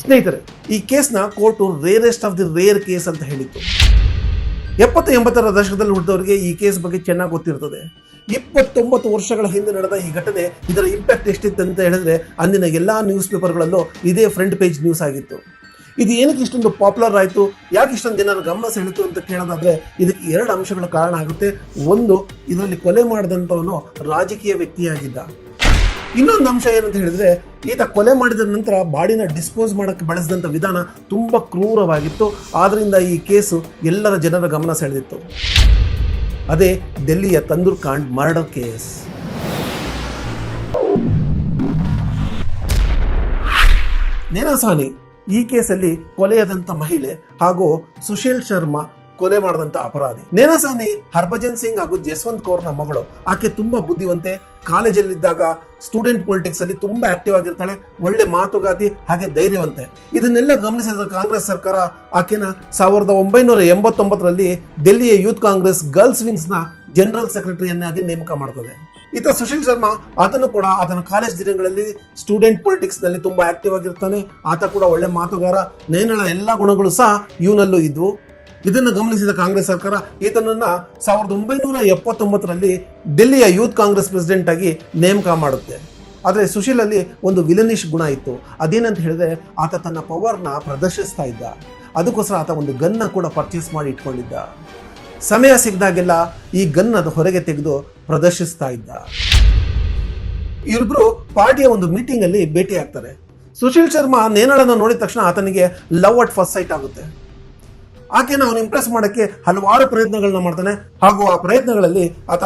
ಸ್ನೇಹಿತರೆ, ಈ ಕೇಸ್ನ court rarest of the rare case ಅಂತ ಹೇಳಿತ್ತು. ಎಪ್ಪತ್ತು ಎಂಬತ್ತರ ದಶಕದಲ್ಲಿ ಹುಟ್ಟಿದವರಿಗೆ ಈ ಕೇಸ್ ಬಗ್ಗೆ ಚೆನ್ನಾಗಿ ಗೊತ್ತಿರ್ತದೆ. ಇಪ್ಪತ್ತೊಂಬತ್ತು ವರ್ಷಗಳ ಹಿಂದೆ ನಡೆದ ಈ ಘಟನೆ ಇದರ ಇಂಪ್ಯಾಕ್ಟ್ ಎಷ್ಟಿತ್ತು ಅಂತ ಹೇಳಿದ್ರೆ ಅಂದಿನ ಎಲ್ಲ ನ್ಯೂಸ್ ಪೇಪರ್ಗಳಲ್ಲೂ ಇದೇ ಫ್ರಂಟ್ ಪೇಜ್ ನ್ಯೂಸ್ ಆಗಿತ್ತು. ಇದು ಏನಕ್ಕೆ ಇಷ್ಟೊಂದು ಪಾಪ್ಯುಲರ್ ಆಯಿತು, ಯಾಕೆ ಇಷ್ಟೊಂದು ಜನರ ಗಮನ ಸೆಳೆತು ಅಂತ ಕೇಳೋದಾದ್ರೆ ಇದಕ್ಕೆ ಎರಡು ಅಂಶಗಳ ಕಾರಣ ಆಗುತ್ತೆ. ಒಂದು, ಇದರಲ್ಲಿ ಕೊಲೆ ಮಾಡಿದಂಥವನು ರಾಜಕೀಯ ವ್ಯಕ್ತಿಯಾಗಿದ್ದ. ಇನ್ನೊಂದು ಅಂಶ ಏನಂತ ಹೇಳಿದ್ರೆ, ಈತ ಕೊಲೆ ಮಾಡಿದ ನಂತರ ಬಾಡಿನ ಡಿಸ್ಪೋಸ್ ಮಾಡಕ್ಕೆ ಬಳಸಿದಂಥ ವಿಧಾನ ತುಂಬ ಕ್ರೂರವಾಗಿತ್ತು. ಆದ್ದರಿಂದ ಈ ಕೇಸು ಎಲ್ಲರ ಜನರ ಗಮನ ಸೆಳೆದಿತ್ತು. ಅದೇ ಡೆಲ್ಲಿಯ ತಂದೂರ್ ಕಾಂಡ್ ಮರ್ಡರ್ ಕೇಸ್. ನೇನಾಸಾನಿ ಈ ಕೇಸಲ್ಲಿ ಕೊಲೆಯಾದಂಥ ಮಹಿಳೆ ಹಾಗೂ ಸುಶೀಲ್ ಶರ್ಮಾ ಕೊಲೆ ಮಾಡಿದಂತ ಅಪರಾಧಿ. ನೇನಾಸಾನಿ ಹರ್ಭಜನ್ ಸಿಂಗ್ ಹಾಗೂ ಜಸ್ವಂತ್ ಕೌರ್ನ ಮಗಳು. ಆಕೆ ತುಂಬಾ ಬುದ್ಧಿವಂತೆ, ಕಾಲೇಜಲ್ಲಿದ್ದಾಗ ಸ್ಟೂಡೆಂಟ್ ಪೊಲಿಟಿಕ್ಸ್ ಅಲ್ಲಿ ತುಂಬಾ ಆಕ್ಟಿವ್ ಆಗಿರ್ತಾಳೆ, ಒಳ್ಳೆ ಮಾತುಗಾತಿ, ಹಾಗೆ ಧೈರ್ಯವಂತೆ. ಇದನ್ನೆಲ್ಲ ಗಮನಿಸಿದ ಕಾಂಗ್ರೆಸ್ ಸರ್ಕಾರ ಆಕೆನ ಸಾವಿರದ ಒಂಬೈನೂರ ಎಂಬತ್ತೊಂಬತ್ತರಲ್ಲಿ ಡೆಲ್ಲಿಯ ಯೂತ್ ಕಾಂಗ್ರೆಸ್ ಗರ್ಲ್ಸ್ ವಿಂಗ್ಸ್ನ ಜನರಲ್ ಸೆಕ್ರೆಟರಿಯನ್ನಾಗಿ ನೇಮಕ ಮಾಡ್ತದೆ. ಈತ ಸುಶೀಲ್ ಶರ್ಮಾ, ಆತನು ಕೂಡ ಆತನ ಕಾಲೇಜ್ ದಿನಗಳಲ್ಲಿ ಸ್ಟೂಡೆಂಟ್ ಪೊಲಿಟಿಕ್ಸ್ನಲ್ಲಿ ತುಂಬಾ ಆಕ್ಟಿವ್ ಆಗಿರ್ತಾನೆ. ಆತ ಕೂಡ ಒಳ್ಳೆ ಮಾತುಗಾರ ನೇನಳ ಎಲ್ಲಾ ಗುಣಗಳು ಸಹ ಇವನಲ್ಲೂ ಇದ್ವು. ಇದನ್ನು ಗಮನಿಸಿದ ಕಾಂಗ್ರೆಸ್ ಸರ್ಕಾರ, ಈತನನ್ನ ಸಾವಿರದ ಒಂಬೈನೂರ ಎಪ್ಪತ್ತೊಂಬತ್ತರಲ್ಲಿ ಡೆಲ್ಲಿಯ ಯೂತ್ ಕಾಂಗ್ರೆಸ್ ಪ್ರೆಸಿಡೆಂಟ್ ಆಗಿ ನೇಮಕ ಮಾಡುತ್ತೆ. ಆದರೆ ಸುಶೀಲಲ್ಲಿ ಒಂದು ವಿಲನಿಶ್ ಗುಣ ಇತ್ತು. ಅದೇನಂತ ಹೇಳಿದ್ರೆ, ಆತ ತನ್ನ ಪವರ್ನ ಪ್ರದರ್ಶಿಸ್ತಾ ಇದ್ದ. ಅದಕ್ಕೋಸ್ಕರ ಆತ ಒಂದು ಗನ್ನ ಕೂಡ ಪರ್ಚೇಸ್ ಮಾಡಿ ಇಟ್ಕೊಂಡಿದ್ದ. ಸಮಯ ಸಿಗ್ದಾಗೆಲ್ಲ ಈ ಗನ್ ಅದು ಹೊರಗೆ ತೆಗೆದು ಪ್ರದರ್ಶಿಸ್ತಾ ಇದ್ದ. ಇವರಿಬ್ರು ಪಾರ್ಟಿಯ ಒಂದು ಮೀಟಿಂಗ್ ಅಲ್ಲಿ ಭೇಟಿ ಸುಶೀಲ್ ಶರ್ಮಾ, ನೇನಳನ್ನು ನೋಡಿದ ತಕ್ಷಣ ಆತನಿಗೆ ಲವ್ ಅಟ್ ಫಸ್ಟ್ ಸೈಟ್ ಆಗುತ್ತೆ. ಆಕೆನ ಅವನು ಇಂಪ್ರೆಸ್ ಮಾಡೋಕ್ಕೆ ಹಲವಾರು ಪ್ರಯತ್ನಗಳನ್ನ ಮಾಡ್ತಾನೆ. ಹಾಗೂ ಆ ಪ್ರಯತ್ನಗಳಲ್ಲಿ ಆತ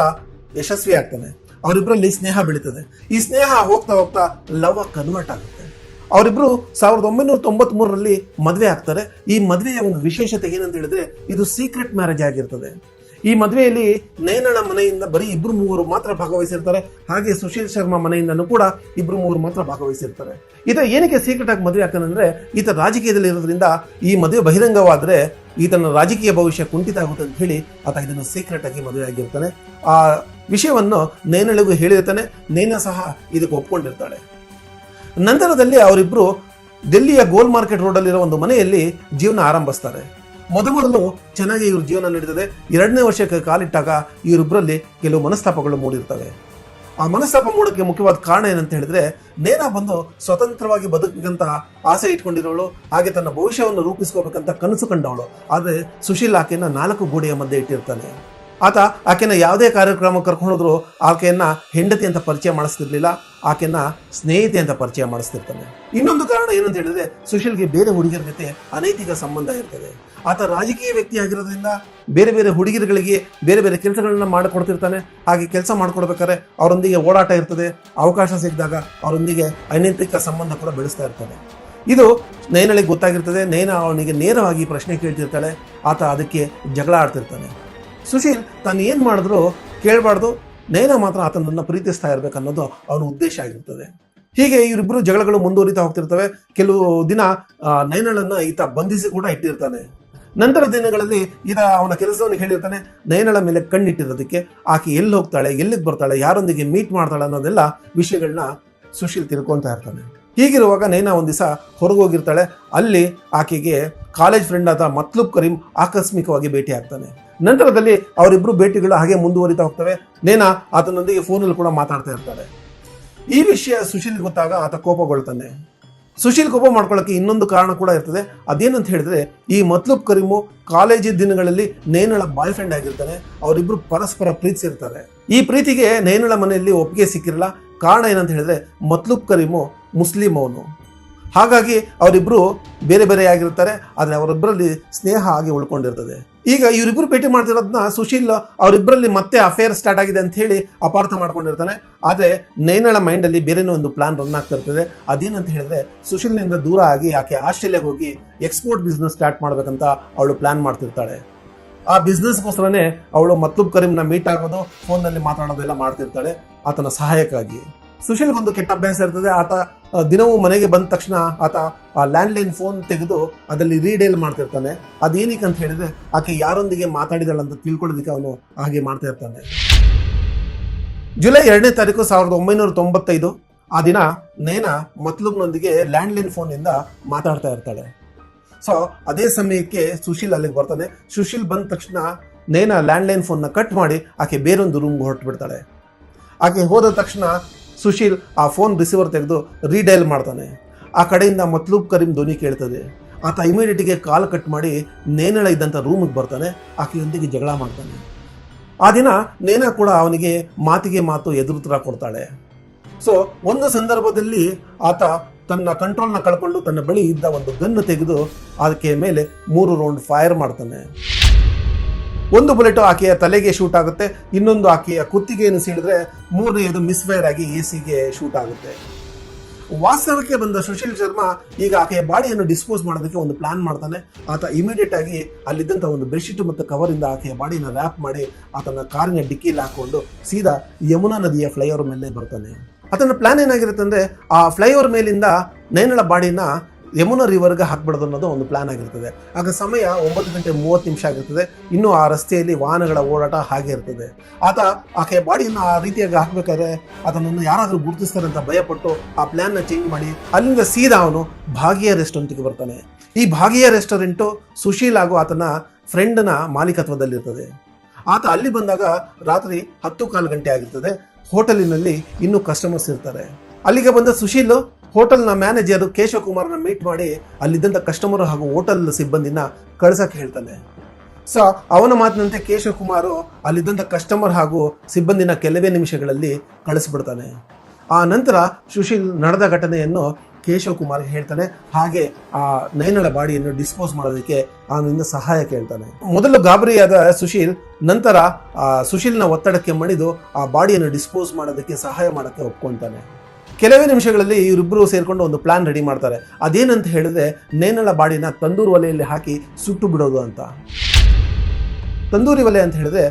ಯಶಸ್ವಿ ಆಗ್ತಾನೆ. ಅವರಿಬ್ಬರಲ್ಲಿ ಸ್ನೇಹ ಬೆಳೀತದೆ. ಈ ಸ್ನೇಹ ಹೋಗ್ತಾ ಹೋಗ್ತಾ ಲವ್ ಕನ್ವರ್ಟ್ ಆಗುತ್ತೆ. ಅವರಿಬ್ರು ಸಾವಿರದ ಒಂಬೈನೂರ ತೊಂಬತ್ ಮೂರರಲ್ಲಿ ಮದುವೆ ಆಗ್ತಾರೆ. ಈ ಮದುವೆಯ ಒಂದು ವಿಶೇಷತೆ ಏನಂತ ಹೇಳಿದ್ರೆ, ಇದು ಸೀಕ್ರೆಟ್ ಮ್ಯಾರೇಜ್ ಆಗಿರ್ತದೆ. ಈ ಮದುವೆಯಲ್ಲಿ ನಯನಳ ಮನೆಯಿಂದ ಬರೀ ಇಬ್ರು ಮೂವರು ಮಾತ್ರ ಭಾಗವಹಿಸಿರ್ತಾರೆ. ಹಾಗೆ ಸುಶೀಲ್ ಶರ್ಮಾ ಮನೆಯಿಂದನೂ ಕೂಡ ಇಬ್ರು ಮೂವರು ಮಾತ್ರ ಭಾಗವಹಿಸಿರ್ತಾರೆ. ಈತ ಏನಕ್ಕೆ ಸೀಕ್ರೆಟ್ ಆಗಿ ಮದುವೆ ಆಗ್ತಾನೆ ಅಂದ್ರೆ ಈತ ರಾಜಕೀಯದಲ್ಲಿ ಇರೋದ್ರಿಂದ ಈ ಮದುವೆ ಬಹಿರಂಗವಾದ್ರೆ ಈತನ ರಾಜಕೀಯ ಭವಿಷ್ಯ ಕುಂಠಿತ ಆಗುತ್ತೆ ಅಂತ ಹೇಳಿ ಆತ ಇದನ್ನು ಸೀಕ್ರೆಟ್ ಆಗಿ ಮದುವೆ ಆಗಿರ್ತಾನೆ. ಆ ವಿಷಯವನ್ನು ನಯನಳಿಗೂ ಹೇಳಿರ್ತಾನೆ. ನೈನ ಸಹ ಇದಕ್ಕೆ ಒಪ್ಕೊಂಡಿರ್ತಾಳೆ. ನಂತರದಲ್ಲಿ ಅವರಿಬ್ರು ಡೆಲ್ಲಿಯ ಗೋಲ್ ಮಾರ್ಕೆಟ್ ರೋಡಲ್ಲಿರೋ ಒಂದು ಮನೆಯಲ್ಲಿ ಜೀವನ ಆರಂಭಿಸ್ತಾರೆ. ಮೊದಮೊದಲು ಚೆನ್ನಾಗಿ ಇವ್ರ ಜೀವನ ನಡೀತದೆ. ಎರಡನೇ ವರ್ಷಕ್ಕೆ ಕಾಲಿಟ್ಟಾಗ ಇವರಿಬ್ಬರಲ್ಲಿ ಕೆಲವು ಮನಸ್ತಾಪಗಳು ಮೂಡಿರ್ತವೆ. ಆ ಮನಸ್ತಾಪ ಮೂಡಕ್ಕೆ ಮುಖ್ಯವಾದ ಕಾರಣ ಏನಂತ ಹೇಳಿದ್ರೆ, ನೇನ ಬಂದು ಸ್ವತಂತ್ರವಾಗಿ ಬದುಕಂತ ಆಸೆ ಇಟ್ಕೊಂಡಿರೋಳು, ಹಾಗೆ ತನ್ನ ಭವಿಷ್ಯವನ್ನು ರೂಪಿಸ್ಕೋಬೇಕಂತ ಕನಸು ಕಂಡವಳು. ಆದರೆ ಸುಶೀಲ್ ಆಕೆಯನ್ನ ನಾಲ್ಕು ಗೋಡೆಯ ಮಧ್ಯೆ ಇಟ್ಟಿರ್ತಾನೆ. ಆತ ಆಕೆನ ಯಾವುದೇ ಕಾರ್ಯಕ್ರಮ ಕರ್ಕೊಂಡೋದ್ರು ಆಕೆಯನ್ನ ಹೆಂಡತಿ ಅಂತ ಪರಿಚಯ ಮಾಡಿಸ್ತಿರ್ಲಿಲ್ಲ ಆಕೆನ ಸ್ನೇಹಿತೆ ಅಂತ ಪರಿಚಯ ಮಾಡಿಸ್ತಿರ್ತಾನೆ. ಇನ್ನೊಂದು ಕಾರಣ ಏನಂತ ಹೇಳಿದ್ರೆ, ಸುಶೀಲ್ಗೆ ಬೇರೆ ಹುಡುಗಿಯರ ಜೊತೆ ಅನೈತಿಕ ಸಂಬಂಧ ಇರ್ತದೆ. ಆತ ರಾಜಕೀಯ ವ್ಯಕ್ತಿ ಆಗಿರೋದ್ರಿಂದ ಬೇರೆ ಬೇರೆ ಹುಡುಗಿರುಗಳಿಗೆ ಬೇರೆ ಬೇರೆ ಕೆಲಸಗಳನ್ನ ಮಾಡಿಕೊಡ್ತಿರ್ತಾನೆ. ಹಾಗೆ ಕೆಲಸ ಮಾಡ್ಕೊಡ್ಬೇಕಾದ್ರೆ ಅವರೊಂದಿಗೆ ಓಡಾಟ ಇರ್ತದೆ. ಅವಕಾಶ ಸಿಕ್ಕಿದಾಗ ಅವರೊಂದಿಗೆ ಅನೈತಿಕ ಸಂಬಂಧ ಕೂಡ ಬೆಳೆಸ್ತಾ ಇರ್ತಾನೆ. ಇದು ನಯನಳಿಗೆ ಗೊತ್ತಾಗಿರ್ತದೆ. ನಯನ ಅವನಿಗೆ ನೇರವಾಗಿ ಪ್ರಶ್ನೆ ಕೇಳ್ತಿರ್ತಾಳೆ. ಆತ ಅದಕ್ಕೆ ಜಗಳ ಆಡ್ತಿರ್ತಾನೆ. ಸುಶೀಲ್ ತಾನು ಏನು ಮಾಡಿದ್ರು ಕೇಳಬಾರ್ದು. ನಯನ ಮಾತ್ರ ಆತನನ್ನು ಪ್ರೀತಿಸ್ತಾ ಇರ್ಬೇಕು ಅನ್ನೋದು ಅವನ ಉದ್ದೇಶ ಆಗಿರ್ತದೆ. ಹೀಗೆ ಇವರಿಬ್ಬರು ಜಗಳಗಳು ಮುಂದುವರಿತಾ ಹೋಗ್ತಿರ್ತವೆ. ಕೆಲವು ದಿನ ನಯನಳನ್ನ ಈತ ಬಂಧಿಸಿ ಕೂಡ ಇಟ್ಟಿರ್ತಾನೆ. ನಂತರ ದಿನಗಳಲ್ಲಿ ಇದ ಅವನ ಕೆಲಸವನ್ನು ಹೇಳಿರ್ತಾನೆ, ನಯನಳ ಮೇಲೆ ಕಣ್ಣಿಟ್ಟಿರೋದಕ್ಕೆ ಆಕೆ ಎಲ್ಲಿ ಹೋಗ್ತಾಳೆ, ಎಲ್ಲಿಗೆ ಬರ್ತಾಳೆ, ಯಾರೊಂದಿಗೆ ಮೀಟ್ ಮಾಡ್ತಾಳೆ ಅನ್ನೋದೆಲ್ಲ ವಿಷಯಗಳನ್ನ ಸುಶೀಲ್ ತಿಳ್ಕೊತಾ ಇರ್ತಾನೆ. ಹೀಗಿರುವಾಗ ನಯನ ಒಂದು ದಿವಸ ಹೊರಗೋಗಿರ್ತಾಳೆ ಅಲ್ಲಿ ಆಕೆಗೆ ಕಾಲೇಜ್ ಫ್ರೆಂಡ್ ಆದ ಮತ್ಲುಬ್ ಕರೀಂ ಆಕಸ್ಮಿಕವಾಗಿ ಭೇಟಿ ಆಗ್ತಾನೆ. ನಂತರದಲ್ಲಿ ಅವರಿಬ್ಬರು ಭೇಟಿಗಳು ಹಾಗೆ ಮುಂದುವರಿತಾ ಹೋಗ್ತವೆ ನೇನಾ ಆತನೊಂದಿಗೆ ಫೋನಲ್ಲಿ ಕೂಡ ಮಾತಾಡ್ತಾ ಇರ್ತಾಳೆ. ಈ ವಿಷಯ ಸುಶೀಲ್ ಗೊತ್ತಾಗ ಆತ ಕೋಪಗೊಳ್ತಾನೆ. ಸುಶೀಲ್ ಕೋಪ ಮಾಡ್ಕೊಳ್ಳೋಕೆ ಇನ್ನೊಂದು ಕಾರಣ ಕೂಡ ಇರ್ತದೆ. ಅದೇನಂತ ಹೇಳಿದ್ರೆ, ಈ ಮತ್ಲುಬ್ ಕರೀಮು ಕಾಲೇಜಿನ ದಿನಗಳಲ್ಲಿ ನೈನಳ ಬಾಯ್ ಫ್ರೆಂಡ್ ಆಗಿರ್ತಾನೆ. ಅವರಿಬ್ರು ಪರಸ್ಪರ ಪ್ರೀತಿಸಿರ್ತಾರೆ ಈ ಪ್ರೀತಿಗೆ ನೈನಳ ಮನೆಯಲ್ಲಿ ಒಪ್ಪಿಗೆ ಸಿಕ್ಕಿರಲ್ಲ. ಕಾರಣ ಏನಂತ ಹೇಳಿದ್ರೆ, ಮತ್ಲುಬ್ ಕರೀಮು ಮುಸ್ಲಿಂ ಅವನು ಹಾಗಾಗಿ ಅವರಿಬ್ಬರು ಬೇರೆ ಬೇರೆ ಆಗಿರ್ತಾರೆ, ಆದರೆ ಅವರಿಬ್ಬರಲ್ಲಿ ಸ್ನೇಹ ಆಗಿ ಉಳ್ಕೊಂಡಿರ್ತದೆ. ಈಗ ಇವರಿಬ್ಬರು ಭೇಟಿ ಮಾಡ್ತಿರೋದನ್ನ ಸುಶೀಲ್ ಅವರಿಬ್ಬರಲ್ಲಿ ಮತ್ತೆ ಅಫೇರ್ ಸ್ಟಾರ್ಟ್ ಆಗಿದೆ ಅಂತ ಹೇಳಿ ಅಪಾರ್ಥ ಮಾಡ್ಕೊಂಡಿರ್ತಾನೆ. ಆದರೆ ನೈನಳ ಮೈಂಡಲ್ಲಿ ಬೇರೆನೇ ಒಂದು ಪ್ಲಾನ್ ರನ್ ಆಗ್ತಾ ಇರ್ತದೆ. ಅದೇನಂತ ಹೇಳಿದ್ರೆ ಸುಶೀಲ್ನಿಂದ ದೂರ ಆಗಿ ಆಕೆ ಆಸ್ಟ್ರೇಲಿಯಾಗೆ ಹೋಗಿ ಎಕ್ಸ್ಪೋರ್ಟ್ ಬಿಸ್ನೆಸ್ ಸ್ಟಾರ್ಟ್ ಮಾಡಬೇಕಂತ ಅವಳು ಪ್ಲಾನ್ ಮಾಡ್ತಿರ್ತಾಳೆ. ಆ ಬಿಸ್ನೆಸ್ಗೋಸ್ಕರನೇ ಅವಳು ಮತ್ತೊಬ್ಬ ಕರೀಮ್ನ ಮೀಟ್ ಆಗೋದು ಫೋನ್ನಲ್ಲಿ ಮಾತಾಡೋದೆಲ್ಲ ಮಾಡ್ತಿರ್ತಾಳೆ, ಆತನ ಸಹಾಯಕ್ಕಾಗಿ. ಸುಶೀಲ್ಗೊಂದು ಕೆಟ್ಟ ಅಭ್ಯಾಸ ಇರ್ತದೆ. ಆತ ದಿನವೂ ಮನೆಗೆ ಬಂದ ತಕ್ಷಣ ಆತ ಆ ಲ್ಯಾಂಡ್ಲೈನ್ ಫೋನ್ ತೆಗೆದು ಅದರಲ್ಲಿ ರೀಡೇಲ್ ಮಾಡ್ತಿರ್ತಾನೆ. ಅದೇನಕ್ಕೆ ಅಂತ ಹೇಳಿದ್ರೆ ಆಕೆ ಯಾರೊಂದಿಗೆ ಮಾತಾಡಿದಳ ಅಂತ ತಿಳ್ಕೊಳ್ಳೋದಕ್ಕೆ ಅವನು ಹಾಗೆ ಮಾಡ್ತಾ ಇರ್ತಾನೆ. ಜುಲೈ ಎರಡನೇ ತಾರೀಕು ಸಾವಿರದ ಒಂಬೈನೂರ ತೊಂಬತ್ತೈದು, ಆ ದಿನ ನೇನಾ ಲೈನ್ ಲ್ಯಾಂಡ್ಲೈನ್ ಫೋನಿಂದ ಮಾತಾಡ್ತಾ ಇರ್ತಾಳೆ. ಸೊ, ಅದೇ ಸಮಯಕ್ಕೆ ಸುಶೀಲ್ ಅಲ್ಲಿಗೆ ಬರ್ತಾನೆ. ಸುಶೀಲ್ ಬಂದ ತಕ್ಷಣ ನೇನಾ ಲ್ಯಾಂಡ್ಲೈನ್ ಫೋನ್ನ ಕಟ್ ಮಾಡಿ ಆಕೆ ಬೇರೊಂದು ರೂಮ್ಗೆ ಹೊರಟು ಬಿಡ್ತಾಳೆ ಆಕೆ ಹೋದ ತಕ್ಷಣ ಸುಶೀಲ್ ಆ ಫೋನ್ ರಿಸೀವರ್ ತೆಗೆದು ರೀಡೈಲ್ ಮಾಡ್ತಾನೆ. ಆ ಕಡೆಯಿಂದ ಮತ್ಲೂಬ್ ಕರೀಂ ಧ್ವನಿ ಕೇಳ್ತದೆ. ಆತ ಇಮಿಡಿಯೇಟಿಗೆ ಕಾಲ್ ಕಟ್ ಮಾಡಿ ನೇನಳ ಇದ್ದಂಥ ರೂಮಿಗೆ ಬರ್ತಾನೆ. ಆಕೆಯೊಂದಿಗೆ ಜಗಳ ಮಾಡ್ತಾನೆ. ಆ ದಿನ ನೇನ ಕೂಡ ಅವನಿಗೆ ಮಾತಿಗೆ ಮಾತು ಎದುರುತ್ತರ ಕೊಡ್ತಾಳೆ. ಸೊ ಒಂದು ಸಂದರ್ಭದಲ್ಲಿ ಆತ ತನ್ನ ಕಂಟ್ರೋಲ್ನ ಕಳ್ಕೊಂಡು ತನ್ನ ಬಳಿ ಇದ್ದ ಒಂದು ಗನ್ನು ತೆಗೆದು ಅದಕ್ಕೆ ಮೇಲೆ ಮೂರು ರೌಂಡ್ ಫೈರ್ ಮಾಡ್ತಾನೆ. ಒಂದು ಬುಲೆಟು ಆಕೆಯ ತಲೆಗೆ ಶೂಟ್ ಆಗುತ್ತೆ. ಇನ್ನೊಂದು ಆಕೆಯ ಕುತ್ತಿಗೆಯನ್ನು ಸೀಳಿದ್ರೆ ಮೂರನೆಯದು ಮಿಸ್ಫೈರ್ ಆಗಿ ಎ ಸಿಗೆ ಶೂಟ್ ಆಗುತ್ತೆ. ವಾಸ್ತವಕ್ಕೆ ಬಂದ ಸುಶೀಲ್ ಶರ್ಮಾ ಈಗ ಆಕೆಯ ಬಾಡಿಯನ್ನು ಡಿಸ್ಪೋಸ್ ಮಾಡೋದಕ್ಕೆ ಒಂದು ಪ್ಲಾನ್ ಮಾಡ್ತಾನೆ. ಆತ ಇಮಿಡಿಯೇಟ್ ಆಗಿ ಅಲ್ಲಿದ್ದಂಥ ಒಂದು ಬೆಡ್ಶೀಟ್ ಮತ್ತು ಕವರಿಂದ ಆಕೆಯ ಬಾಡಿನ ರ್ಯಾಪ್ ಮಾಡಿ ಆತನ ಕಾರಿನ ಡಿಕ್ಕಿಲಿ ಹಾಕೊಂಡು ಸೀದಾ ಯಮುನಾ ನದಿಯ ಫ್ಲೈಓವರ್ ಮೇಲೆ ಬರ್ತಾನೆ. ಆತನ ಪ್ಲಾನ್ ಏನಾಗಿರುತ್ತೆ ಅಂದ್ರೆ ಆ ಫ್ಲೈಓವರ್ ಮೇಲಿಂದ ನಯನಳ ಬಾಡಿನ ಯಮುನಾ ರಿವರ್ಗೆ ಹಾಕ್ಬಿಡೋದು ಅನ್ನೋದು ಒಂದು ಪ್ಲಾನ್ ಆಗಿರ್ತದೆ. ಆಗ ಸಮಯ ಒಂಬತ್ತು ಗಂಟೆ ಮೂವತ್ತು ನಿಮಿಷ ಆಗಿರ್ತದೆ. ಇನ್ನೂ ಆ ರಸ್ತೆಯಲ್ಲಿ ವಾಹನಗಳ ಓಡಾಟ ಹಾಗೆ ಇರ್ತದೆ. ಆತ ಆಕೆಯ ಬಾಡಿಯನ್ನು ಆ ರೀತಿಯಾಗಿ ಹಾಕ್ಬೇಕಾದ್ರೆ ಅದನ್ನು ಯಾರಾದರೂ ಗುರುತಿಸ್ತಾರೆ ಅಂತ ಭಯಪಟ್ಟು ಆ ಪ್ಲ್ಯಾನ್ನ ಚೇಂಜ್ ಮಾಡಿ ಅಲ್ಲಿಂದ ಸೀದಾ ಅವನು ಭಾಗಿಯ ರೆಸ್ಟೋರೆಂಟ್ಗೆ ಬರ್ತಾನೆ. ಈ ಭಾಗಿಯ ರೆಸ್ಟೋರೆಂಟು ಸುಶೀಲ್ ಹಾಗೂ ಆತನ ಫ್ರೆಂಡ್ನ ಮಾಲೀಕತ್ವದಲ್ಲಿರ್ತದೆ. ಆತ ಅಲ್ಲಿ ಬಂದಾಗ ರಾತ್ರಿ ಹತ್ತು ಕಾಲು ಗಂಟೆ ಆಗಿರ್ತದೆ. ಹೋಟೆಲಿನಲ್ಲಿ ಇನ್ನೂ ಕಸ್ಟಮರ್ಸ್ ಇರ್ತಾರೆ. ಅಲ್ಲಿಗೆ ಬಂದ ಸುಶೀಲ್ ಹೋಟೆಲ್ನ ಮ್ಯಾನೇಜರ್ ಕೇಶವ ಕುಮಾರ್ನ ಮೀಟ್ ಮಾಡಿ ಅಲ್ಲಿದ್ದಂಥ ಕಸ್ಟಮರ್ ಹಾಗೂ ಹೋಟೆಲ್ ಸಿಬ್ಬಂದಿನ ಕಳ್ಸಕ್ಕೆ ಹೇಳ್ತಾನೆ. ಸೊ ಅವನ ಮಾತಿನಂತೆ ಕೇಶವ ಕುಮಾರ್ ಅಲ್ಲಿದ್ದಂಥ ಕಸ್ಟಮರ್ ಹಾಗೂ ಸಿಬ್ಬಂದಿನ ಕೆಲವೇ ನಿಮಿಷಗಳಲ್ಲಿ ಕಳಿಸ್ಬಿಡ್ತಾನೆ. ಆ ನಂತರ ಸುಶೀಲ್ ನಡೆದ ಘಟನೆಯನ್ನು ಕೇಶವ ಕುಮಾರ್ ಹೇಳ್ತಾನೆ. ಹಾಗೆ ಆ ನಯನಳ ಬಾಡಿಯನ್ನು ಡಿಸ್ಪೋಸ್ ಮಾಡೋದಕ್ಕೆ ಅವನಿಂದ ಸಹಾಯ ಕೇಳ್ತಾನೆ. ಮೊದಲು ಗಾಬರಿಯಾದ ಸುಶೀಲ್ ನಂತರ ಆ ಸುಶೀಲ್ನ ಒತ್ತಡಕ್ಕೆ ಮಣಿದು ಆ ಬಾಡಿಯನ್ನು ಡಿಸ್ಪೋಸ್ ಮಾಡೋದಕ್ಕೆ ಸಹಾಯ ಮಾಡೋಕ್ಕೆ ಒಪ್ಕೊಳ್ತಾನೆ ಕೆಲವೇ ನಿಮಿಷಗಳಲ್ಲಿ ಇವರಿಬ್ಬರು ಸೇರಿಕೊಂಡು ಒಂದು ಪ್ಲಾನ್ ರೆಡಿ ಮಾಡ್ತಾರೆ. ಅದೇನಂತ ಹೇಳಿದ್ರೆ ನೇನಳ ಬಾಡಿನ ತಂದೂರು ಒಲೆಯಲ್ಲಿ ಹಾಕಿ ಸುಟ್ಟು ಬಿಡೋದು ಅಂತ. ತಂದೂರಿ ಒಲೆ ಅಂತ ಹೇಳಿದ್ರೆ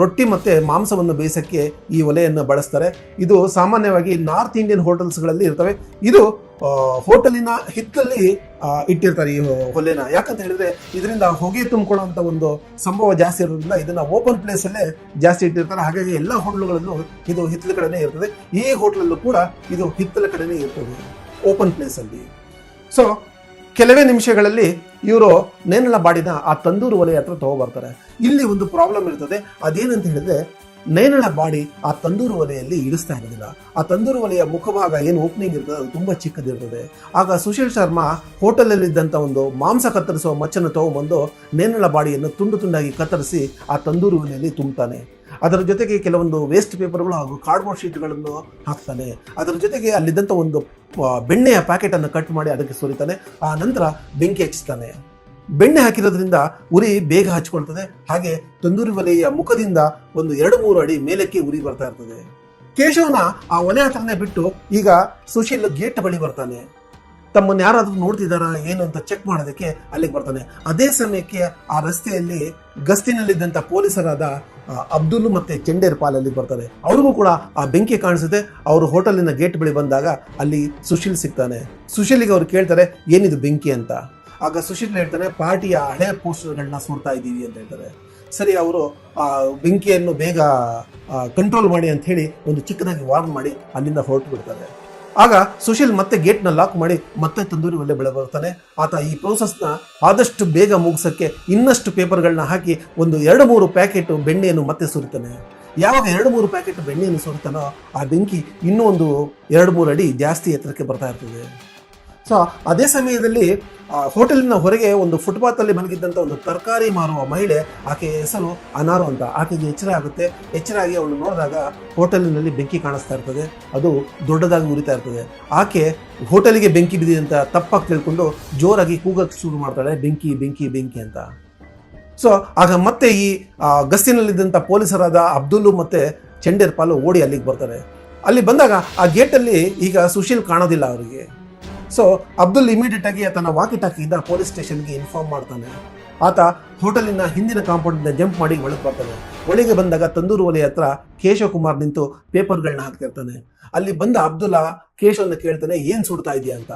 ರೊಟ್ಟಿ ಮತ್ತು ಮಾಂಸವನ್ನು ಬೇಯಿಸೋಕ್ಕೆ ಈ ಒಲೆಯನ್ನು ಬಳಸ್ತಾರೆ. ಇದು ಸಾಮಾನ್ಯವಾಗಿ ನಾರ್ತ್ ಇಂಡಿಯನ್ ಹೋಟೆಲ್ಸ್ಗಳಲ್ಲಿ ಇರ್ತವೆ. ಇದು ಹೋಟೆಲಿನ ಹಿತ್ತಲ್ಲಿ ಇಟ್ಟಿರ್ತಾರೆ ಈ ಒಲೆನ. ಯಾಕಂತ ಹೇಳಿದ್ರೆ, ಇದರಿಂದ ಹೊಗೆ ತುಂಬಿಕೊಳ್ಳುವಂಥ ಒಂದು ಸಂಭವ ಜಾಸ್ತಿ ಇರೋದ್ರಿಂದ ಇದನ್ನ ಓಪನ್ ಪ್ಲೇಸಲ್ಲೇ ಜಾಸ್ತಿ ಇಟ್ಟಿರ್ತಾರೆ. ಹಾಗಾಗಿ ಎಲ್ಲ ಹೋಟ್ಲುಗಳಲ್ಲೂ ಇದು ಹಿತ್ತಲ ಕಡೆನೇ ಇರ್ತದೆ. ಈ ಹೋಟ್ಲಲ್ಲೂ ಕೂಡ ಇದು ಹಿತ್ತಲ ಕಡೆನೇ ಇರ್ತದೆ. ಓಪನ್ ಪ್ಲೇಸಲ್ಲಿ. ಸೊ ಕೆಲವೇ ನಿಮಿಷಗಳಲ್ಲಿ ಇವರು ನೇನಳ ಬಾಡಿನ ಆ ತಂದೂರು ಒಲೆ ಹತ್ರ ತಗೋಬರ್ತಾರೆ ಇಲ್ಲಿ ಒಂದು ಪ್ರಾಬ್ಲಮ್ ಇರ್ತದೆ. ಅದೇನಂತ ಹೇಳಿದ್ರೆ ನೇನಳ ಬಾಡಿ ಆ ತಂದೂರು ಒಲೆಯಲ್ಲಿ ಇಳಿಸ್ತಾ ಇರೋದಿಲ್ಲ. ಆ ತಂದೂರು ಒಲೆಯ ಮುಖಭಾಗ ಏನು ಓಪನಿಂಗ್ ಇರ್ತದೆ, ಅದು ತುಂಬಾ ಚಿಕ್ಕದಿರ್ತದೆ. ಆಗ ಸುಶೀಲ್ ಶರ್ಮಾ ಹೋಟೆಲಲ್ಲಿದ್ದಂಥ ಒಂದು ಮಾಂಸ ಕತ್ತರಿಸುವ ಮಚ್ಚನ್ನು ತಗೊಂಬಂದು ನೇನಳ ಬಾಡಿಯನ್ನು ತುಂಡು ತುಂಡಾಗಿ ಕತ್ತರಿಸಿ ಆ ತಂದೂರು ಒಲೆಯಲ್ಲಿ ತುಂಬುತ್ತಾನೆ ಅದರ ಜೊತೆಗೆ ಕೆಲವೊಂದು ವೇಸ್ಟ್ ಪೇಪರ್ಗಳು ಹಾಗೂ ಕಾರ್ಡ್ಬೋರ್ಡ್ ಶೀಟ್ಗಳನ್ನು ಹಾಕ್ತಾನೆ. ಅದರ ಜೊತೆಗೆ ಅಲ್ಲಿದ್ದಂಥ ಒಂದು ಬೆಣ್ಣೆಯ ಪ್ಯಾಕೆಟನ್ನು ಕಟ್ ಮಾಡಿ ಅದಕ್ಕೆ ಸುರಿತಾನೆ. ಆ ನಂತರ ಬೆಂಕಿ ಹಚ್ಚುತ್ತಾನೆ ಬೆಣ್ಣೆ ಹಾಕಿರೋದ್ರಿಂದ ಉರಿ ಬೇಗ ಹಚ್ಕೊಳ್ತದೆ. ಹಾಗೆ ತಂದೂರಿ ಒಲೆಯ ಮುಖದಿಂದ ಒಂದು ಎರಡು ಮೂರು ಅಡಿ ಮೇಲಕ್ಕೆ ಉರಿ ಬರ್ತಾ ಇರ್ತದೆ. ಕೇಶವನ ಆ ಒಲೆ ಹತ್ರನೇ ಬಿಟ್ಟು ಈಗ ಸುಶೀಲ್ ಗೇಟ್ ಬಳಿ ಬರ್ತಾನೆ. ತಮ್ಮನ್ನು ಯಾರಾದ್ರೂ ನೋಡ್ತಿದಾರಾ ಏನು ಅಂತ ಚೆಕ್ ಮಾಡೋದಕ್ಕೆ ಅಲ್ಲಿಗೆ ಬರ್ತಾನೆ. ಅದೇ ಸಮಯಕ್ಕೆ ಆ ರಸ್ತೆಯಲ್ಲಿ ಗಸ್ತಿನಲ್ಲಿದ್ದಂಥ ಪೊಲೀಸರಾದ ಅಬ್ದುಲ್ ಮತ್ತೆ ಚೆಂಡೇರ್ ಪಾಲ್ ಅಲ್ಲಿ ಬರ್ತಾರೆ. ಅವ್ರಿಗೂ ಕೂಡ ಆ ಬೆಂಕಿ ಕಾಣಿಸುತ್ತೆ. ಅವರು ಹೋಟೆಲಿನ ಗೇಟ್ ಬಳಿ ಬಂದಾಗ ಅಲ್ಲಿ ಸುಶೀಲ್ ಸಿಗ್ತಾನೆ. ಸುಶೀಲಿಗೆ ಅವ್ರು ಕೇಳ್ತಾರೆ, ಏನಿದು ಬೆಂಕಿ ಅಂತ? ಆಗ ಸುಶೀಲ್ ಹೇಳ್ತಾರೆ ಪಾರ್ಟಿಯ ಹಳೆ ಪೋಸ್ಟರ್ಗಳನ್ನ ಸುಡ್ತಾ ಇದ್ದೀವಿ ಅಂತ ಹೇಳ್ತಾರೆ. ಸರಿ, ಅವರು ಆ ಬೆಂಕಿಯನ್ನು ಬೇಗ ಕಂಟ್ರೋಲ್ ಮಾಡಿ ಅಂತ ಹೇಳಿ ಒಂದು ಚಿಕ್ಕದಾಗಿ ವಾರ್ನ್ ಮಾಡಿ ಅಲ್ಲಿಂದ ಹೊರಟು ಬಿಡ್ತಾರೆ. ಆಗ ಸುಶೀಲ್ ಮತ್ತೆ ಗೇಟ್ನ ಲಾಕ್ ಮಾಡಿ ಮತ್ತೆ ತಂದೂರಿ ಒಲೆ ಬೆಳೆ ಬರ್ತಾನೆ ಆತ ಈ ಪ್ರೋಸೆಸ್ನ ಆದಷ್ಟು ಬೇಗ ಮುಗಿಸೋಕ್ಕೆ ಇನ್ನಷ್ಟು ಪೇಪರ್ಗಳನ್ನ ಹಾಕಿ ಒಂದು ಎರಡು ಮೂರು ಪ್ಯಾಕೆಟ್ ಬೆಣ್ಣೆಯನ್ನು ಮತ್ತೆ ಸುರಿತಾನೆ. ಯಾವಾಗ ಎರಡು ಮೂರು ಪ್ಯಾಕೆಟ್ ಬೆಣ್ಣೆಯನ್ನು ಸುರಿತಾನೋ ಆ ಬೆಂಕಿ ಇನ್ನೂ ಒಂದು ಎರಡು ಮೂರು ಅಡಿ ಜಾಸ್ತಿ ಎತ್ತರಕ್ಕೆ ಬರ್ತಾ ಇರ್ತದೆ. ಸೊ ಅದೇ ಸಮಯದಲ್ಲಿ ಹೋಟೆಲಿನ ಹೊರಗೆ ಒಂದು ಫುಟ್ಪಾತಲ್ಲಿ ಮಲಗಿದ್ದಂಥ ಒಂದು ತರಕಾರಿ ಮಾರುವ ಮಹಿಳೆ ಆಕೆಯ ಹೆಸರು ಅನಾರು ಅಂತ. ಆಕೆಗೆ ಎಚ್ಚರ ಆಗುತ್ತೆ. ಎಚ್ಚರ ಆಗಿ ಅವಳು ನೋಡಿದಾಗ ಹೋಟೆಲಿನಲ್ಲಿ ಬೆಂಕಿ ಕಾಣಿಸ್ತಾ ಇರ್ತದೆ. ಅದು ದೊಡ್ಡದಾಗಿ ಉರಿತಾ ಇರ್ತದೆ. ಆಕೆ ಹೋಟೆಲಿಗೆ ಬೆಂಕಿ ಬಿದ್ದಿದೆ ಅಂತ ತಪ್ಪಾಗಿ ತಿಳ್ಕೊಂಡು ಜೋರಾಗಿ ಕೂಗಕ್ಕೆ ಶುರು ಮಾಡ್ತಾಳೆ. ಬೆಂಕಿ ಬೆಂಕಿ ಬೆಂಕಿ ಅಂತ. ಸೊ ಆಗ ಮತ್ತೆ ಈ ಗಸ್ತಿನಲ್ಲಿದ್ದಂಥ ಪೊಲೀಸರಾದ ಅಬ್ದುಲ್ಲು ಮತ್ತೆ ಚಂಡೇರ್ ಪಾಲು ಓಡಿ ಅಲ್ಲಿಗೆ ಬರ್ತಾರೆ. ಅಲ್ಲಿ ಬಂದಾಗ ಆ ಗೇಟಲ್ಲಿ ಈಗ ಸುಶೀಲ್ ಕಾಣೋದಿಲ್ಲ ಅವರಿಗೆ. ಸೊ ಅಬ್ದುಲ್ ಇಮಿಡಿಯೇಟ್ ಆಗಿ ಆತನ ವಾಕಿ ಟಾಕಿಯಿಂದ ಪೊಲೀಸ್ ಸ್ಟೇಷನ್ಗೆ ಇನ್ಫಾರ್ಮ್ ಮಾಡ್ತಾನೆ. ಆತ ಹೋಟೆಲಿನ ಹಿಂದಿನ ಕಾಂಪೌಂಡಿಂದ ಜಂಪ್ ಮಾಡಿ ಒಳಗೆ ಬರ್ತಾನೆ. ಒಳಗೆ ಬಂದಾಗ ತಂದೂರು ಒಲೆ ಹತ್ರ ಕೇಶವ್ ಕುಮಾರ್ ನಿಂತು ಪೇಪರ್ಗಳನ್ನ ಹಾಕ್ತಿರ್ತಾನೆ. ಅಲ್ಲಿ ಬಂದ ಅಬ್ದುಲ್ಲಾ ಕೇಶವನ್ನ ಕೇಳ್ತಾನೆ, ಏನು ಸುಡ್ತಾ ಇದೆಯಾ ಅಂತ?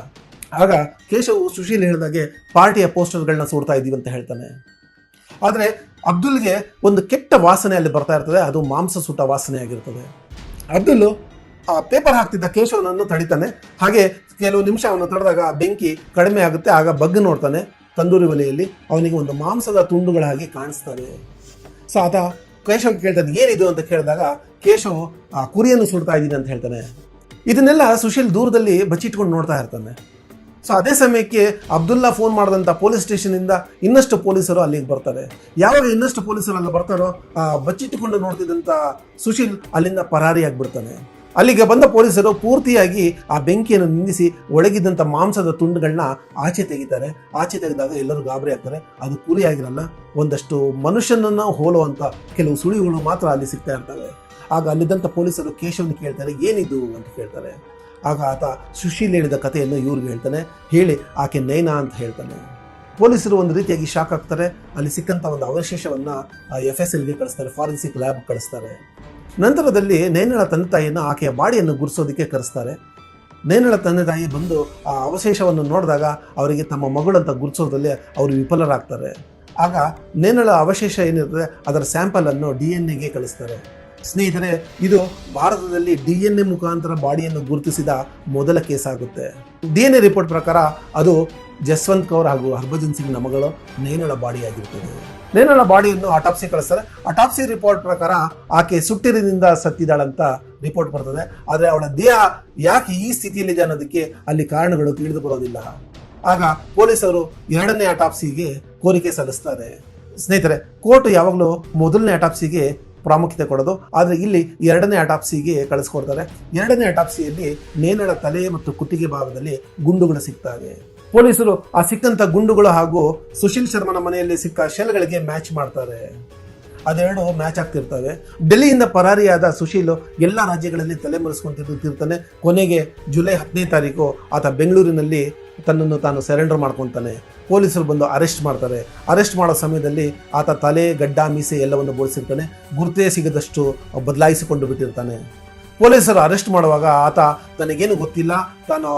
ಆಗ ಕೇಶವ್ ಸುಶೀಲ್ ಹೇಳಿದಾಗೆ, ಪಾರ್ಟಿಯ ಪೋಸ್ಟರ್ಗಳನ್ನ ಸುಡ್ತಾ ಇದ್ದೀವಿ ಅಂತ ಹೇಳ್ತಾನೆ. ಆದರೆ ಅಬ್ದುಲ್ಗೆ ಒಂದು ಕೆಟ್ಟ ವಾಸನೆ ಅಲ್ಲಿ ಬರ್ತಾ ಇರ್ತದೆ, ಅದು ಮಾಂಸ ಸುಟ್ಟ ವಾಸನೆ ಆಗಿರ್ತದೆ. ಅಬ್ದುಲ್ ಆ ಪೇಪರ್ ಹಾಕ್ತಿದ್ದ ಕೇಶವನನ್ನು ತಡಿತಾನೆ. ಹಾಗೆ ಕೆಲವು ನಿಮಿಷ ಅವನು ತಡೆದಾಗ ಬೆಂಕಿ ಕಡಿಮೆ ಆಗುತ್ತೆ, ಆಗ ಬಗ್ಗ ನೋಡ್ತಾನೆ ತಂದೂರಿ ಒಲೆಯಲ್ಲಿ ಅವನಿಗೆ ಒಂದು ಮಾಂಸದ ತುಂಡುಗಳಾಗಿ ಕಾಣಿಸ್ತಾನೆ. ಸೊ ಆತ ಕೇಶವ್ ಕೇಳ್ತಾನೆ, ಏನಿದು? ಅಂತ ಕೇಳಿದಾಗ ಕೇಶವ್, ಆ, ಕುರಿಯನ್ನು ಸುಡ್ತಾ ಇದ್ದೀನಿ ಅಂತ ಹೇಳ್ತಾನೆ. ಇದನ್ನೆಲ್ಲ ಸುಶೀಲ್ ದೂರದಲ್ಲಿ ಬಚ್ಚಿಟ್ಕೊಂಡು ನೋಡ್ತಾ ಇರ್ತಾನೆ. ಸೊ ಅದೇ ಸಮಯಕ್ಕೆ ಅಬ್ದುಲ್ಲಾ ಫೋನ್ ಮಾಡಿದಂಥ ಪೊಲೀಸ್ ಸ್ಟೇಷನಿಂದ ಇನ್ನಷ್ಟು ಪೊಲೀಸರು ಅಲ್ಲಿಗೆ ಬರ್ತಾರೆ. ಯಾವಾಗ ಇನ್ನಷ್ಟು ಪೊಲೀಸರು ಅಲ್ಲಿ ಬರ್ತಾರೋ ಬಚ್ಚಿಟ್ಟುಕೊಂಡು ನೋಡ್ತಿದ್ದಂಥ ಸುಶೀಲ್ ಅಲ್ಲಿಂದ ಪರಾರಿಯಾಗ್ಬಿಡ್ತಾನೆ. ಅಲ್ಲಿಗೆ ಬಂದ ಪೊಲೀಸರು ಪೂರ್ತಿಯಾಗಿ ಆ ಬೆಂಕಿಯನ್ನು ನಿಂದಿಸಿ ಒಳಗಿದ್ದಂಥ ಮಾಂಸದ ತುಂಡುಗಳನ್ನ ಆಚೆ ತೆಗಿತಾರೆ. ಆಚೆ ತೆಗೆದಾಗ ಎಲ್ಲರೂ ಗಾಬರಿ ಆಗ್ತಾರೆ. ಅದು ಕೂಲಿಯಾಗಿರಲ್ಲ ಒಂದಷ್ಟು ಮನುಷ್ಯನನ್ನು ಹೋಲುವಂಥ ಕೆಲವು ಸುಳಿಗಳು ಮಾತ್ರ ಅಲ್ಲಿ ಸಿಗ್ತಾ ಇರ್ತವೆ. ಆಗ ಅಲ್ಲಿದ್ದಂಥ ಪೊಲೀಸರು ಕೇಶವನ್ನು ಕೇಳ್ತಾರೆ, ಏನಿದು ಅಂತ ಕೇಳ್ತಾರೆ. ಆಗ ಆತ ಸುಶೀಲ್ ಹೇಳಿದ ಕಥೆಯನ್ನು ಇವ್ರಿಗೆ ಹೇಳ್ತಾನೆ, ಹೇಳಿ, ಆಕೆ ನಯನ ಅಂತ ಹೇಳ್ತಾನೆ. ಪೊಲೀಸರು ಒಂದು ರೀತಿಯಾಗಿ ಶಾಕ್ ಆಗ್ತಾರೆ. ಅಲ್ಲಿ ಸಿಕ್ಕಂಥ ಒಂದು ಅವಶೇಷವನ್ನು ಎಫ್ ಎಸ್ ಎಲ್ಗೆ ಕಳಿಸ್ತಾರೆ ಫಾರೆನ್ಸಿಕ್ ಲ್ಯಾಬ್ ಕಳಿಸ್ತಾರೆ. ನಂತರದಲ್ಲಿ ನೇನಳ ತಂದೆ ತಾಯಿಯನ್ನು ಆಕೆಯ ಬಾಡಿಯನ್ನು ಗುರ್ಸೋದಕ್ಕೆ ಕರೆಸ್ತಾರೆ. ನೇನಳ ತಂದೆ ತಾಯಿ ಬಂದು ಆ ಅವಶೇಷವನ್ನು ನೋಡಿದಾಗ ಅವರಿಗೆ ತಮ್ಮ ಮಗಳಂತ ಗುರುತಿಸೋದ್ರಲ್ಲಿ ಅವರು ವಿಫಲರಾಗ್ತಾರೆ. ಆಗ ನೇನಳ ಅವಶೇಷ ಏನಿರ್ತದೆ ಅದರ ಸ್ಯಾಂಪಲನ್ನು ಡಿ ಎನ್ ಎಗೆ ಕಳಿಸ್ತಾರೆ. ಸ್ನೇಹಿತರೆ, ಇದು ಭಾರತದಲ್ಲಿ ಡಿ ಎನ್ ಎ ಮುಖಾಂತರ ಬಾಡಿಯನ್ನು ಗುರುತಿಸಿದ ಮೊದಲ ಕೇಸ್ ಆಗುತ್ತೆ ಡಿ ರಿಪೋರ್ಟ್ ಪ್ರಕಾರ ಅದು ಜಸ್ವಂತ್ ಕೌರ್ ಹಾಗೂ ಹರ್ಭಜನ್ ಸಿಂಗ್ ಮಗಳು ನೇನಳ ಬಾಡಿ ಆಗಿರುತ್ತದೆ ನೇನಳ ಬಾಡಿಯನ್ನು ಅಟಾಪ್ಸಿ ಕಳಿಸ್ತಾರೆ. ಅಟಾಪ್ಸಿ ರಿಪೋರ್ಟ್ ಪ್ರಕಾರ ಆಕೆ ಸುಟ್ಟಿರಿನಿಂದ ಸತ್ತಿದ್ದಾಳಂತ ರಿಪೋರ್ಟ್ ಬರ್ತದೆ. ಆದರೆ ಅವಳ ದೇಹ ಯಾಕೆ ಈ ಸ್ಥಿತಿಯಲ್ಲಿದೆ ಅನ್ನೋದಕ್ಕೆ ಅಲ್ಲಿ ಕಾರಣಗಳು ತಿಳಿದು ಬರೋದಿಲ್ಲ. ಆಗ ಪೊಲೀಸರು ಎರಡನೇ ಅಟಾಪ್ಸಿಗೆ ಕೋರಿಕೆ ಸಲ್ಲಿಸ್ತಾರೆ. ಸ್ನೇಹಿತರೆ, ಕೋರ್ಟ್ ಯಾವಾಗಲೂ ಮೊದಲನೇ ಅಟಾಪ್ಸಿಗೆ ಪ್ರಾಮುಖ್ಯತೆ ಕೊಡೋದು. ಆದರೆ ಇಲ್ಲಿ ಎರಡನೇ ಅಟಾಪ್ಸಿಗೆ ಕಳಿಸ್ಕೊಡ್ತಾರೆ. ಎರಡನೇ ಅಟಾಪ್ಸಿಯಲ್ಲಿ ನೇನಳ ತಲೆ ಮತ್ತು ಕುತ್ತಿಗೆ ಭಾಗದಲ್ಲಿ ಗುಂಡುಗಳು ಸಿಗ್ತವೆ ಪೊಲೀಸರು ಆ ಸಿಕ್ಕಂತ ಗುಂಡುಗಳು ಹಾಗೂ ಸುಶೀಲ್ ಶರ್ಮನ ಮನೆಯಲ್ಲಿ ಸಿಕ್ಕ ಶೆಲ್ಗಳಿಗೆ ಮ್ಯಾಚ್ ಮಾಡ್ತಾರೆ. ಅದೆರಡು ಮ್ಯಾಚ್ ಆಗ್ತಿರ್ತವೆ. ಡೆಲ್ಲಿಯಿಂದ ಪರಾರಿಯಾದ ಸುಶೀಲ್ ಎಲ್ಲ ರಾಜ್ಯಗಳಲ್ಲಿ ತಲೆಮರೆಸ್ಕೊಂತಿರ್ತಿರ್ತಾನೆ ಕೊನೆಗೆ ಜುಲೈ ಹದಿನೈದು ತಾರೀಕು ಆತ ಬೆಂಗಳೂರಿನಲ್ಲಿ ತನ್ನನ್ನು ತಾನು ಸರೆಂಡರ್ ಮಾಡ್ಕೊತಾನೆ. ಪೊಲೀಸರು ಬಂದು ಅರೆಸ್ಟ್ ಮಾಡ್ತಾರೆ. ಅರೆಸ್ಟ್ ಮಾಡೋ ಸಮಯದಲ್ಲಿ ಆತ ತಲೆ, ಗಡ್ಡ, ಮೀಸೆ ಎಲ್ಲವನ್ನು ಬೋಳಿಸಿರ್ತಾನೆ. ಗುರುತೇ ಸಿಗದಷ್ಟು ಬದಲಾಯಿಸಿಕೊಂಡು ಬಿಟ್ಟಿರ್ತಾನೆ. ಪೊಲೀಸರು ಅರೆಸ್ಟ್ ಮಾಡುವಾಗ ಆತ ತನಗೇನು ಗೊತ್ತಿಲ್ಲ, ತಾನು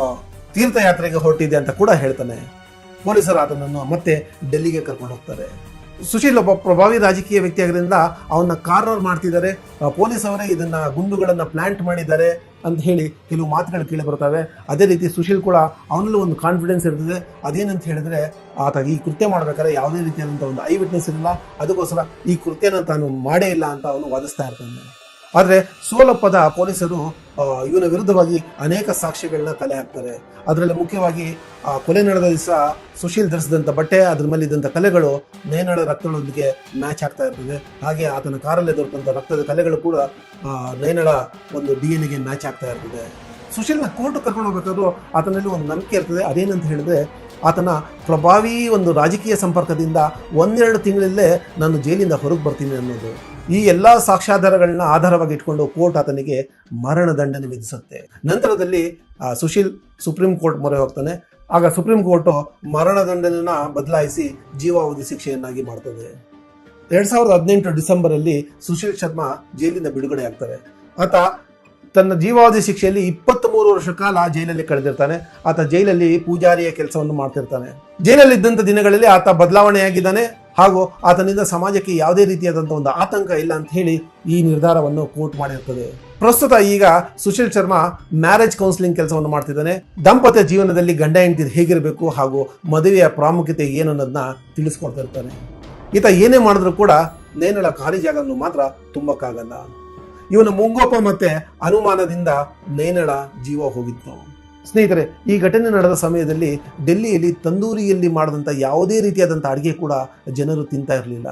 ತೀರ್ಥಯಾತ್ರೆಗೆ ಹೊರಟಿದೆ ಅಂತ ಕೂಡ ಹೇಳ್ತಾನೆ. ಪೊಲೀಸರು ಆತನನ್ನು ಮತ್ತೆ ಡೆಲ್ಲಿಗೆ ಕರ್ಕೊಂಡು ಹೋಗ್ತಾರೆ. ಸುಶೀಲ್ ಒಬ್ಬ ಪ್ರಭಾವಿ ರಾಜಕೀಯ ವ್ಯಕ್ತಿ ಅವನ್ನ ಕಾರ್ನರ್ ಮಾಡ್ತಿದ್ದಾರೆ. ಪೊಲೀಸ್ ಅವರೇ ಇದನ್ನ ಗುಂಡುಗಳನ್ನ ಪ್ಲಾಂಟ್ ಮಾಡಿದ್ದಾರೆ ಅಂತ ಹೇಳಿ ಕೆಲವು ಮಾತುಗಳು ಕೇಳಿ ಬರ್ತವೆ ಅದೇ ರೀತಿ ಸುಶೀಲ್ ಕೂಡ ಅವನಲ್ಲೂ ಒಂದು ಕಾನ್ಫಿಡೆನ್ಸ್ ಇರ್ತದೆ. ಅದೇನಂತ ಹೇಳಿದ್ರೆ, ಆತ ಈ ಕೃತ್ಯ ಮಾಡ್ಬೇಕಾದ್ರೆ ಯಾವುದೇ ರೀತಿಯಾದಂಥ ಒಂದು ಐ ವಿಟ್ನೆಸ್ ಇರಲ್ಲ. ಅದಕ್ಕೋಸ್ಕರ ಈ ಕೃತ್ಯನ ತಾನು ಮಾಡೇ ಇಲ್ಲ ಅಂತ ಅವನು ವಾದಿಸ್ತಾ ಇರ್ತಾನೆ. ಆದರೆ ಸೋಲಪ್ಪದ ಪೊಲೀಸರು ಇವನ ವಿರುದ್ಧವಾಗಿ ಅನೇಕ ಸಾಕ್ಷಿಗಳನ್ನ ಕಲೆ ಹಾಕ್ತಾರೆ. ಅದರಲ್ಲಿ ಮುಖ್ಯವಾಗಿ, ಆ, ಕೊಲೆ ನಡೆದ ದಿವಸ ಸುಶೀಲ್ ಧರಿಸಿದಂಥ ಬಟ್ಟೆ, ಅದ್ರ ಮೇಲೆ ಇದ್ದಂಥ ಕಲೆಗಳು ನೇನಳ ರಕ್ತಗಳೊಂದಿಗೆ ಮ್ಯಾಚ್ ಆಗ್ತಾ ಇರ್ತದೆ. ಹಾಗೆ ಆತನ ಕಾರಲ್ಲಿ ದೊರಕಂಥ ರಕ್ತದ ಕಲೆಗಳು ಕೂಡ ನೇನಳ ಒಂದು ಡಿ ಎನ್ ಎಗೆ ಮ್ಯಾಚ್ ಆಗ್ತಾ ಇರ್ತದೆ. ಸುಶೀಲ್ನ ಕೋರ್ಟ್ ಕರ್ಕೊಂಡು ಹೋಗ್ಬೇಕಾದ್ರೂ ಆತನಲ್ಲಿ ಒಂದು ನಂಬಿಕೆ ಇರ್ತದೆ. ಅದೇನಂತ ಹೇಳಿದ್ರೆ ಆತನ ಪ್ರಭಾವಿ ಒಂದು ರಾಜಕೀಯ ಸಂಪರ್ಕದಿಂದ ಒಂದೆರಡು ತಿಂಗಳಲ್ಲೇ ನಾನು ಜೈಲಿಂದ ಹೊರಗೆ ಬರ್ತೀನಿ ಅನ್ನೋದು. ಈ ಎಲ್ಲ ಸಾಕ್ಷ್ಯಾಧಾರಗಳನ್ನ ಆಧಾರವಾಗಿ ಇಟ್ಕೊಂಡು ಕೋರ್ಟ್ ಆತನಿಗೆ ಮರಣದಂಡನೆ ವಿಧಿಸುತ್ತೆ. ನಂತರದಲ್ಲಿ ಸುಶೀಲ್ ಸುಪ್ರೀಂ ಕೋರ್ಟ್ ಮೊರೆ ಹೋಗ್ತಾನೆ. ಆಗ ಸುಪ್ರೀಂ ಕೋರ್ಟ್ ಮರಣ ದಂಡನೆಯನ್ನ ಬದಲಾಯಿಸಿ ಜೀವಾವಧಿ ಶಿಕ್ಷೆಯನ್ನಾಗಿ ಮಾಡ್ತದೆ. ಎರಡ್ ಸಾವಿರದ ಹದಿನೆಂಟು ಡಿಸೆಂಬರ್ ಅಲ್ಲಿ ಸುಶೀಲ್ ಶರ್ಮಾ ಜೈಲಿಂದ ಬಿಡುಗಡೆ ಆಗ್ತಾರೆ. ಆತ ತನ್ನ ಜೀವಾವಧಿ ಶಿಕ್ಷೆಯಲ್ಲಿ ಇಪ್ಪತ್ತ್ ಮೂರು ವರ್ಷ ಕಾಲ ಜೈಲಲ್ಲಿ ಕಳೆದಿರ್ತಾನೆ. ಆತ ಜೈಲಲ್ಲಿ ಪೂಜಾರಿಯ ಕೆಲಸವನ್ನು ಮಾಡ್ತಿರ್ತಾನೆ. ಜೈಲಲ್ಲಿ ಇದ್ದಂಥ ದಿನಗಳಲ್ಲಿ ಆತ ಬದಲಾವಣೆಯಾಗಿದ್ದಾನೆ ಹಾಗೂ ಆತನಿಂದ ಸಮಾಜಕ್ಕೆ ಯಾವುದೇ ರೀತಿಯಾದಂಥ ಒಂದು ಆತಂಕ ಇಲ್ಲ ಅಂತ ಹೇಳಿ ಈ ನಿರ್ಧಾರವನ್ನು ಕೋರ್ಟ್ ಮಾಡಿರ್ತದೆ. ಪ್ರಸ್ತುತ ಈಗ ಸುಶೀಲ್ ಶರ್ಮಾ ಮ್ಯಾರೇಜ್ ಕೌನ್ಸಿಲಿಂಗ್ ಕೆಲಸವನ್ನು ಮಾಡ್ತಿದ್ದಾನೆ. ದಂಪತಿಯ ಜೀವನದಲ್ಲಿ ಗಂಡ ಹೆಂಡತಿ ಹೇಗಿರಬೇಕು ಹಾಗೂ ಮದುವೆಯ ಪ್ರಾಮುಖ್ಯತೆ ಏನು ಅನ್ನೋದನ್ನ ತಿಳಿಸ್ಕೊಳ್ತಿರ್ತಾನೆ ಈತ ಏನೇ ಮಾಡಿದ್ರು ಕೂಡ ನೇನಳ ಖಾಲಿ ಜಾಗವನ್ನು ಮಾತ್ರ ತುಂಬಕ್ಕಾಗಲ್ಲ. ಇವನ ಮುಂಗೋಪ ಮತ್ತೆ ಅನುಮಾನದಿಂದ ನೇನಳ ಜೀವ ಹೋಗಿತ್ತು. ಸ್ನೇಹಿತರೆ, ಈ ಘಟನೆ ನಡೆದ ಸಮಯದಲ್ಲಿ ಡೆಲ್ಲಿಯಲ್ಲಿ ತಂದೂರಿಯಲ್ಲಿ ಮಾಡಿದಂಥ ಯಾವುದೇ ರೀತಿಯಾದಂಥ ಅಡುಗೆ ಕೂಡ ಜನರು ತಿಂತಾ ಇರಲಿಲ್ಲ.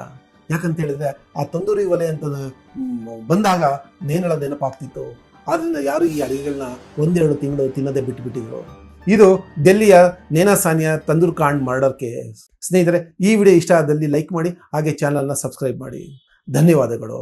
ಯಾಕಂತ ಹೇಳಿದ್ರೆ, ಆ ತಂದೂರಿ ಒಲೆ ಅಂತ ಬಂದಾಗ ನೇನಳ ನೆನಪಾಗ್ತಿತ್ತು. ಆದ್ರಿಂದ ಯಾರು ಈ ಅಡುಗೆಗಳನ್ನ ಒಂದೆರಡು ತಿಂಗಳು ತಿನ್ನದೆ ಬಿಟ್ಟುಬಿಟ್ಟಿದ್ರು ಇದು ಡೆಲ್ಲಿಯ ನೇನಾಸಾನಿಯ ತಂದೂರ್ ಕಾಂಡ್ ಮರ್ಡರ್ ಕೇಸ್. ಸ್ನೇಹಿತರೆ, ಈ ವಿಡಿಯೋ ಇಷ್ಟ ಆದಲ್ಲಿ ಲೈಕ್ ಮಾಡಿ, ಹಾಗೆ ಚಾನಲ್ನ ಸಬ್ಸ್ಕ್ರೈಬ್ ಮಾಡಿ. ಧನ್ಯವಾದಗಳು.